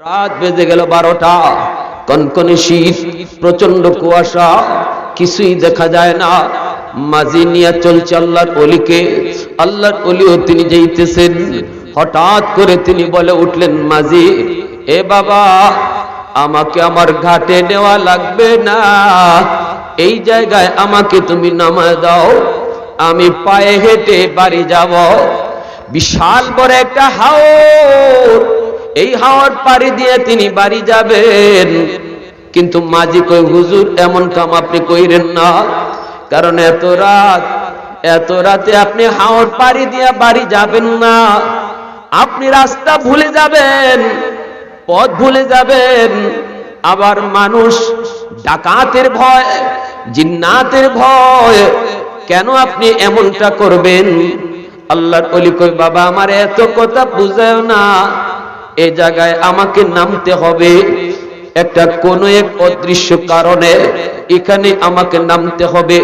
রাত বেজে গেল বারোটা। কনকনে শীত প্রচণ্ড কুয়াশা, কিছুই দেখা যায় না। মাঝি নিয়ে চলছে আল্লাহর অলিকে। আল্লাহর অলিও তিনি যাইতেছেন। হঠাৎ করে তিনি বলে উঠলেন মাঝি এ বাবা, আমাকে আমার ঘাটে নেওয়া লাগবে না। এই জায়গায় আমাকে তুমি নামায় দাও। আমি পায়ে হেঁটে বাড়ি যাব। বিশাল বড় একটা হাওর। এই হাওয়ার পাড়ি দিয়ে তিনি বাড়ি যাবেন। কিন্তু মাঝি কই হুজুর, এমন কাম আপনি কইরেন না। কারণ এত রাত, এত রাতে আপনি হাওর পাড়ি দিয়ে বাড়ি যাবেন না। আপনি রাস্তা ভুলে যাবেন, পথ ভুলে যাবেন। আবার মানুষ ডাকাতের ভয়, জিন্নাতের ভয়। কেন আপনি এমনটা করবেন? আল্লাহর অলি কই বাবা, আমার এত কথা বুঝায় না। এ জায়গায় আমাকে নামতে হবে। একটা কোন এক অদৃশ্য কারণে এখানে আমাকে নামতে হবে।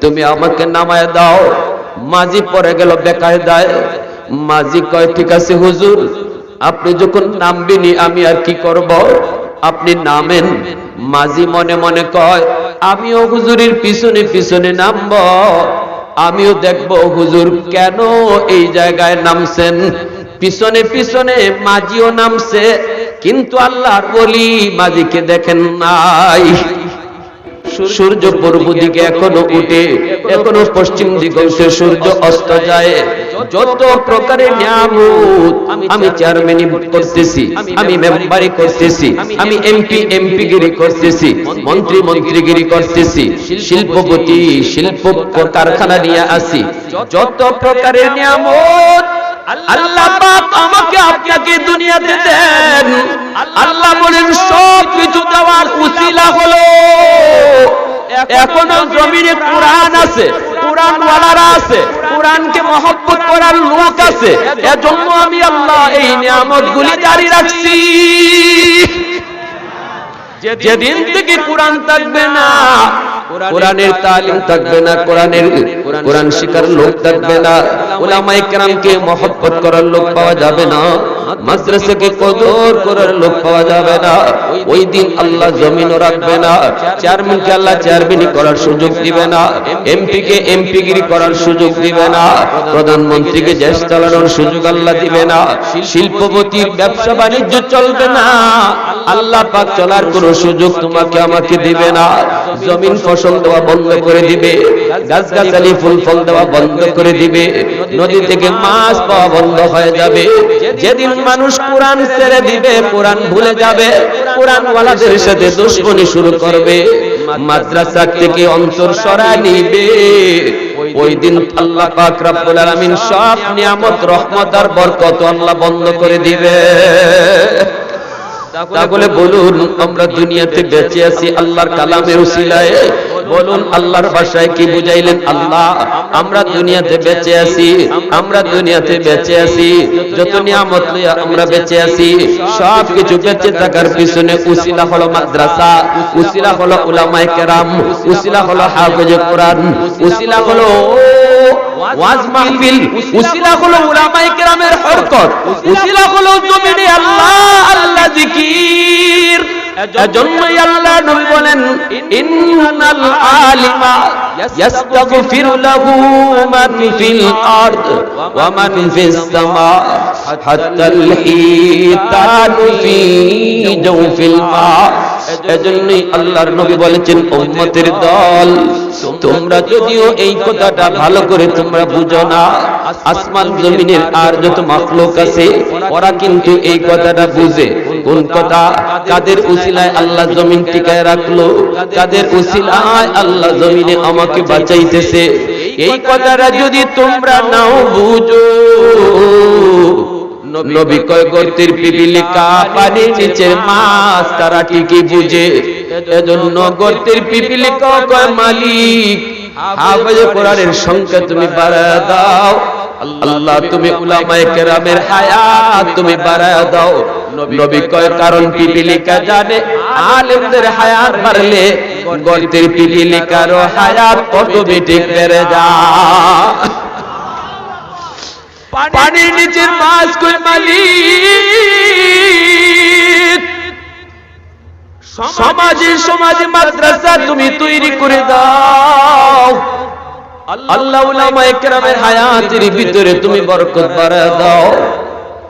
তুমি আমাকে নামায় দাও। মাঝি পরে গেল বেকায়দায়। মাঝি কয়, ঠিক আছে হুজুর, আপনি যখন নামবেনি আমি আর কি করব? আপনি নামেন। মাঝি মনে মনে কয়, আমিও হুজুরের পিছনে পিছনে নামব। আমিও দেখব হুজুর কেন এই জায়গায় নামছেন? পিছনে পিছনে মাঝিও নামছে, কিন্তু আল্লাহর বলি মাঝিকে দেখেন নাই। সূর্য পূর্ব দিকে এখনও উঠে, এখনও পশ্চিম দিকে উঠে সূর্য অস্ত যায়। যত প্রকারের নিয়ামত আমি চেয়ারম্যানি করতেছি, আমি মেম্বারি করতেছি, আমি এমপি এমপি গিরি করতেছি, মন্ত্রী মন্ত্রীগিরি করতেছি, শিল্পপতি, শিল্প কারখানা নিয়ে আসি যত প্রকারের নিয়ামত আল্লাহ পাক আমাকে আপনাকে দুনিয়াতে দেন আল্লাহ বলেন, সব কিছু দেওয়ার উসিলা হলো, এখনও জমিনে কোরআন আছে কোরআন ওয়ালারা আছে, কোরআনকে মহব্বত করার লোক আছে। এজন্য আমি আল্লাহ এই নিয়ামত গুলি জারি রাখছি। যেদিন থেকে কোরআন থাকবে না কোরআনের তালিম থাকবে না, কোরআনের কোরআন শিকার লোক থাকবে না। ওলামাই কেরামকে মহব্বত করার লোক পাওয়া যাবে না। মাদ্রাসাকে কদর করার লোক পাওয়া যাবে না। ওই দিন আল্লাহ জমিনও রাখবে না। চেয়ারম্যানকে আল্লাহ চেয়ারম্যানই করার সুযোগ দিবে না। এমপিকে এমপিগিরি করার সুযোগ দিবে না। প্রধানমন্ত্রীকে দেশ চালানোর সুযোগ আল্লাহ দিবে না। শিল্পপতির ব্যবসা বাণিজ্য চলবে না। আল্লাহ পাক চলার কোনো সুযোগ তোমাকে, আমাকে দিবে না। জমিন ফসল দেওয়া বন্ধ করে দিবে। গাছগাছালি, ফুল ফল দেওয়া বন্ধ করে দিবে। নদী থেকে মাছ পাওয়া বন্ধ হয়ে যাবে। যেদিন মানুষ কোরআন ছেড়ে দিবে, কোরআন ভুলে যাবে কোরআন ওয়ালাদের সাথে দুশ্মনী শুরু করবে মাদ্রাসা থেকে অন্তর সরা নিবে। ওই দিন আল্লাহ পাক রব্বুল আলামিন সব নিয়ামত, রহমত আর বরকত আল্লাহ বন্ধ করে দিবে। তাহলে বলুন আমরা দুনিয়াতে বেঁচে আছি আল্লাহর কালামের উসিলায়। বলুন আল্লাহর ভাষায় কি বুঝাইলেন? আল্লাহ আমরা দুনিয়াতে বেঁচে আছি আমরা দুনিয়াতে বেঁচে আছি যত নিয়ামত লইয়া আমরা বেঁচে আছি সব কিছু বেঁচে থাকার পিছনে উসিলা হলো মাদ্রাসা উসিলা হলো উলামায়ে কেরাম উসিলা হলো হাফেজে কোরআন উসিলা হলো ওয়াজ মাহফিল উসিলা হলো উলামায়ে কেরামের হরকত উসিলা হলো জমিনে আল্লাহ আল্লাহ নবী বলেন, ইন্নাল আলিমা এজন্যই আল্লাহর নবী বলেছেন, উম্মতের দল, তোমরা যদিও এই কথাটা ভালো করে তোমরা বুঝো না, আসমান জমিনের আর যত মাখলুক আছে, ওরা কিন্তু এই কথাটা বুঝে। কোন কথা কাদের উসিলায় আল্লাহ জমিন টিকায় রাখল, কাদের উসিলায় আল্লাহ জমিনে আমাকে বাঁচাইতেছে? এই কথাটা যদি তোমরা নাও বুঝো। নবী কয় পিপিলিকা মাছ, তারা ঠিকই বুঝে। এজন্য পিপিলিকা কয়, মালিক, হাফেজে কোরআনের সংখ্যা তুমি বাড়ায় দাও। আল্লাহ, তুমি উলামায়ে কেরামের হায়াত তুমি বাড়ায় দাও। নবী কয়, কারণ পিপিলিকা জানে, আলেমদের হায়াত গর্তের হায়াত বেড়ে নিচের মাছ কই সমাজে সমাজে মাদ্রাসা তুমি তৈরি করে দাও। আল্লাহ উলামা একরামের হায়াতের ভিতরে তুমি বরকত বাড়ায় দাও।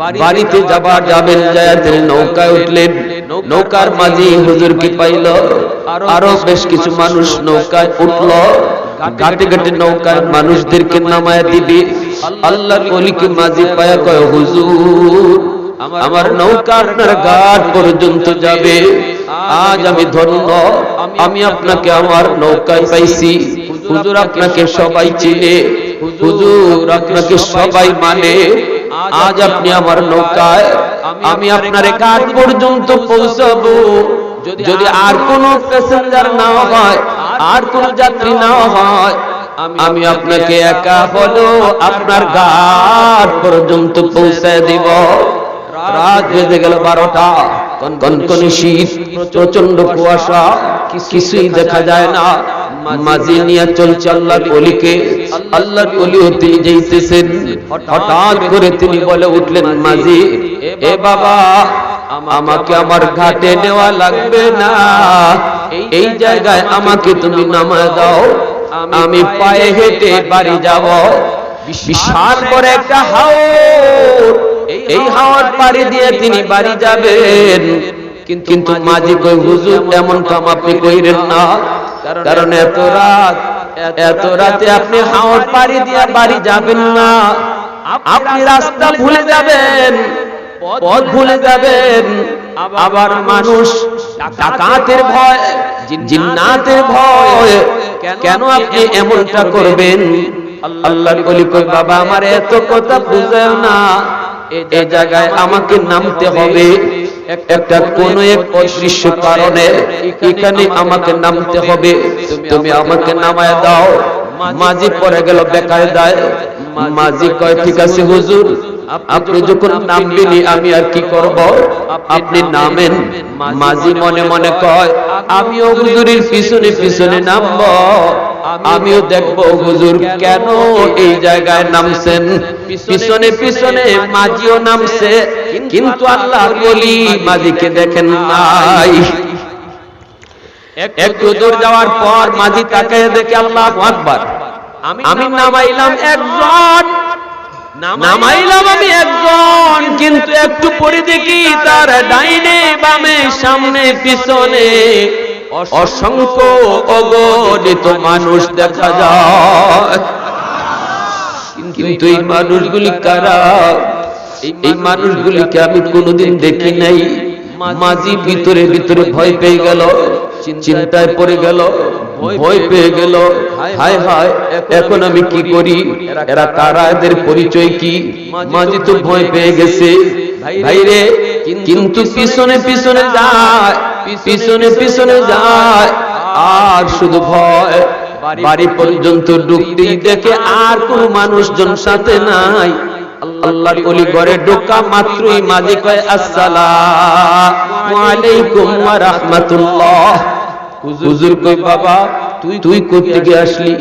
বাড়িতে যাবার যাবেন যায় তিনি নৌকায় উঠলেন। নৌকার মাঝে হুজুরকে পাইল আরও বেশ কিছু মানুষ নৌকায় উঠল। ঘাটে ঘাটে নৌকায় মানুষদেরকে নামায় দিবে। আল্লাহর অলিকে মাঝে পায়া কয় হুজুর আমার নৌকা আপনার ঘাট পর্যন্ত যাবে। আজ আমি ধন্য। আমি আপনাকে আমার নৌকায় পাইছি। হুজুর আপনাকে সবাই চিনে। হুজুর আপনাকে সবাই মানে। আজ আপনি আমার নৌকায় আমি আপনার ঘাট পর্যন্ত পৌঁছাবো। যদি আর কোন প্যাসেঞ্জার না হয় আর কোন যাত্রী না হয় আমি আপনাকে একা হলো আপনার ঘাট পর্যন্ত পৌঁছে দিব। রাত বেজে গেল বারোটা। কনকনে শীত প্রচণ্ড কুয়াশা কিছুই দেখা যায় না। নিয়ে চলছে আল্লাহর অলিকে। আল্লাহর অলিও তিনি যাইতেছেন। হঠাৎ করে তিনি বলে উঠলেন মাঝি এ বাবা, আমাকে আমার ঘাটে নেওয়া লাগবে না। এই জায়গায় আমাকে তুমি নামায় দাও। আমি পায়ে হেঁটে বাড়ি যাব। বিশাল বড় একটা হাওর। এই হাওয়ার পাড়ি দিয়ে তিনি বাড়ি যাবেন। কিন্তু মাঝি কই হুজুর এমন কাম আপনি কইরেন না। কারণ এত রাত এত রাতে আপনি হাওয়ার পাড়ি দিয়ে বাড়ি যাবেন না। আপনি রাস্তা ভুলে যাবেন পথ ভুলে যাবেন। আবার মানুষ ডাকাতের ভয় জিন্নাতের ভয় কেন আপনি এমনটা করবেন? আল্লাহ বলি কই বাবা আমার এত কথা বুঝাও না। এই জায়গায় আমাকে নামতে হবে। একটা কোন এক অদৃশ্য কারণে এখানে আমাকে নামতে হবে। তুমি আমাকে নামায় দাও। মাঝি পরে গেল বেকায়দায়। মাঝি কয় ঠিক আছে হুজুর আপনি যখন নামবেনি আমি আর কি করব? আপনি নামেন। মাঝি মনে মনে কয় আমিও হুজুরের পিছনে পিছনে নামব। আমিও দেখব হুজুর কেন এই জায়গায় নামছেন? পিছনে পিছনে মাঝিও নামছে, কিন্তু আল্লাহ বলি মাঝিকে দেখেন নাই। একটু দূর যাওয়ার পর মাঝি তাকায় দেখে আল্লাহ আকবার। আমি নামাইলাম একজন। নামাইলাম আমি একজন, কিন্তু একটু পরে দেখি তার ডাইনে বামে সামনে পিছনে? অসংখ্য অগণিত মানুষ দেখা যায়। কিন্তু এই মানুষগুলি কারা? এই মানুষগুলিকে আমি কোনোদিন দেখি নাই। মাঝি ভিতরে ভিতরে ভয় পেয়ে গেল, চিন্তায় পড়ে গেল, ভয় পেয়ে গেল। হায় হায়, এখন আমি কি করি? এরা কারা? এদের পরিচয় কি? মাঝি তো ভয় পেয়ে গেছে। ভাইরে, কিন্তু পিছনে পিছনে যায়। পিছনে পিছনে যায়, আর শুধু ভয়। বাড়ি পর্যন্ত ঢুকতেই দেখে আর কোন মানুষজন সাথে নাই। আল্লাহর অলি ঘরে ঢোকা মাত্রই মাঝে কয়, আসসালামু হুজুর কই বাবা, তুই তুই করতে আসলি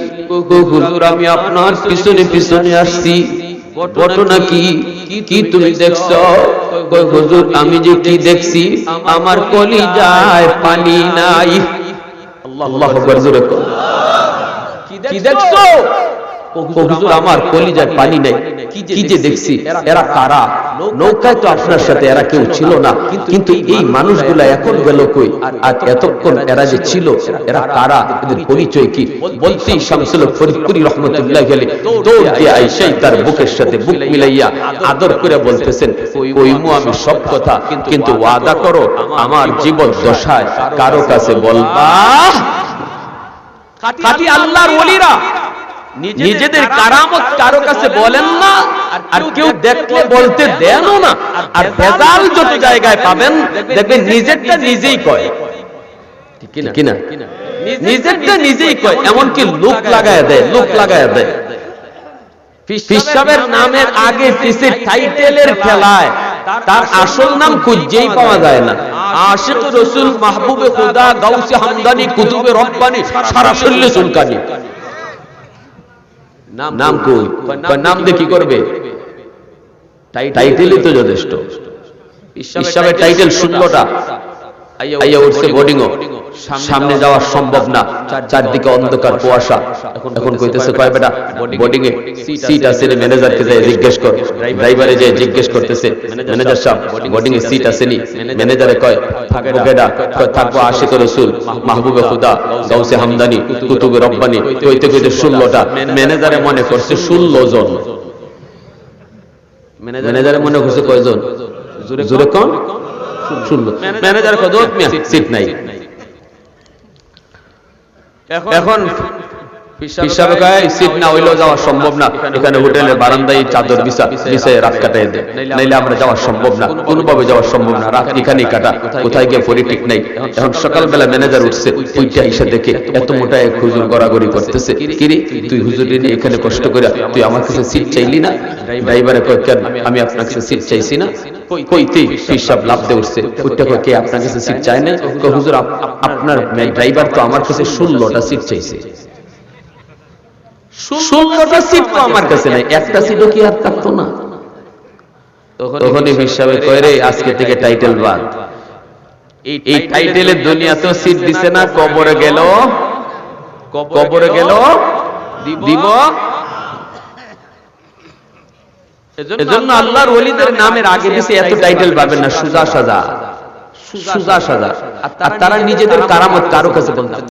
হুজুর, আমি আপনার পিছনে পিছনে আসছি। ঘটনা কি? কি তুমি দেখছ? কই হুজুর আমি যে কি দেখছি? আমার কলি যায় পানি নাই। আল্লাহ আল্লাহ কি দেখছ? হুজুর আমার কলিজায় পানি নেই। কি যে দেখছি? এরা কারা? নৌকায় তো আপনার সাথে এরা কেউ ছিল না। কিন্তু এই মানুষগুলা এখন গেল কই? আর এতক্ষণ এরা যে ছিল এরা কারা? এদের পরিচয় কি? বলতেই শামসুল ফরিদপুরি রহমতুল্লাহ গেলে। দৌড় দিয়ে আইসাই তার বুকের সাথে বুক মিলাইয়া আদর করে বলতেছেন কইমু আমি সব কথা কিন্তু ওয়াদা করো আমার জীবন দশায় কারও কাছে বলবা খাটি আল্লাহর ওলিরা নিজেদের কারামত কারও কাছে বলেন না আর কেউ দেখলে বলতে দেনও না আর ভেজাল যত জায়গায় পাবেন দেখবেন নিজেরটা নিজেই কয়। ঠিক কিনা? নিজেরটা নিজেই কয় এমনকি লোক লাগায় দেয় লোক লাগায় দেয়। পিসাবের নামের আগে টাইটেলের খেলায় তার আসল নাম খুঁজেই পাওয়া যায় না। আশিক রসুল মাহবুবে খুদা গাউসে হামদানি কুতুবে রব্বানি সারা শরীরে চুলকানি। নাম কই? নাম দিয়ে কি করবে? টাইটেলই তো যথেষ্ট। হিসাবে টাইটেল ষোলোটা আইয়া উঠছে বোর্ডিংও সামনে যাওয়া সম্ভব না। চারদিকে অন্ধকার কুয়াশা। এখন কইতেছে কয় বেটা বোর্ডিং এ সিট আছে রে ম্যানেজারকে যায় জিজ্ঞেস কর। ড্রাইভারে যায় জিজ্ঞেস করতেছে ম্যানেজার সাহেব বোর্ডিং এ সিট আছে নি? ম্যানেজারে কয় থাকব কেডা কয় থাকব আশিক রাসূল মাহবুবে খুদা গাউসে হামদানি কুতুবে রব্বানি কইতে কইতে 16টা ম্যানেজারে মনে করছে 16 জন ম্যানেজারে মনে করছে কয়জন জোরে কোন শুনলো ম্যানেজার কত সিট নাই। এখন হিসাবে সিট না হইলেও যাওয়া সম্ভব না। এখানে হোটেলে বারান্দায় চাদর বিছা বিছায় রাত কাটাই দেয়। নাইলে আমরা যাওয়া সম্ভব না। কোনোভাবে যাওয়া সম্ভব না। রাত এখানেই কাটা। কোথায় গিয়ে পরি ঠিক নাই। এখন সকালবেলা ম্যানেজার উঠছে ওইটা এসে দেখে এত মোটা এক হুজুর গড়াগড়ি করতেছে। কিরে তুই হুজুরি এখানে কষ্ট করে তুই আমার কাছে সিট চাইলি না? ড্রাইভারে কয় কেন? আমি আপনার কাছে সিট চাইছি না? কই তুই হিসাব লাভ দিয়ে উঠছে। ওইটা কয় কে আপনার কাছে সিট চায় না হুজুর আপনার ড্রাইভার তো আমার কাছে ষোলোটা সিট চাইছে ষোলোটা সিট তো আমার কাছে নাই একটা সিটও কি আর থাকতো না? তখনই হিসাবে কয় আজকে থেকে টাইটেল বাদ। এই টাইটেলের দুনিয়াতেও সিট দিছে না কবরে গেল কবরে গেল দিব। এজন্য আল্লাহর ওলিদের নামের আগে পিছে এত টাইটেল পাবেন না সুজা সাজা সুজা সাজা আর তারা নিজেদের কারামত কারও কাছে বলতে